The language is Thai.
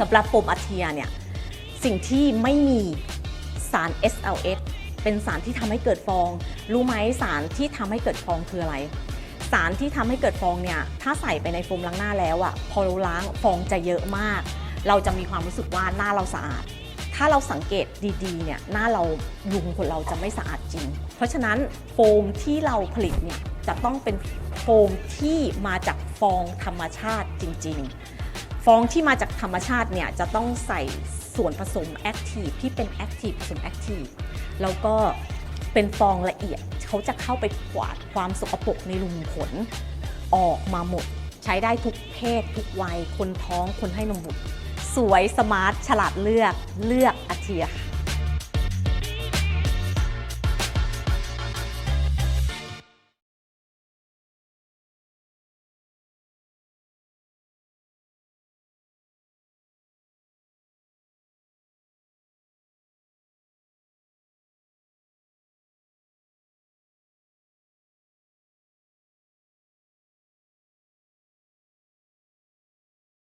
สำหรับโฟมอาเทียเนี่ยสิ่งที่ไม่มีสาร SLS เป็นสารที่ทำให้เกิดฟอง รู้ไหมสารที่ทำให้เกิดฟองคืออะไร สารที่ทำให้เกิดฟองเนี่ยถ้าใส่ไปในโฟมล้างหน้าแล้วอะพอเราล้างฟองจะเยอะมาก เราจะมีความรู้สึกว่าหน้าเราสะอาด ถ้าเราสังเกตดีๆเนี่ยหน้าเรายุงคนเราจะไม่สะอาดจริง เพราะฉะนั้นโฟมที่เราผลิตเนี่ยจะต้องเป็นโฟมที่มาจากฟองธรรมชาติจริง ๆ ฟองที่มาจากธรรมชาติเนี่ยจะต้องใส่ส่วนผสมแอคทีฟที่เป็นแอคทีฟผสมแอคทีฟแล้วก็เป็นฟองละเอียดเขาจะเข้าไปกวาดความสกปรกในรูขุมขนออกมาหมด ใช้ได้ทุกเพศ ทุกวัย คนท้องคนให้นมบุตร สวยสมาร์ทฉลาดเลือกเลือกอาเทียค่ะ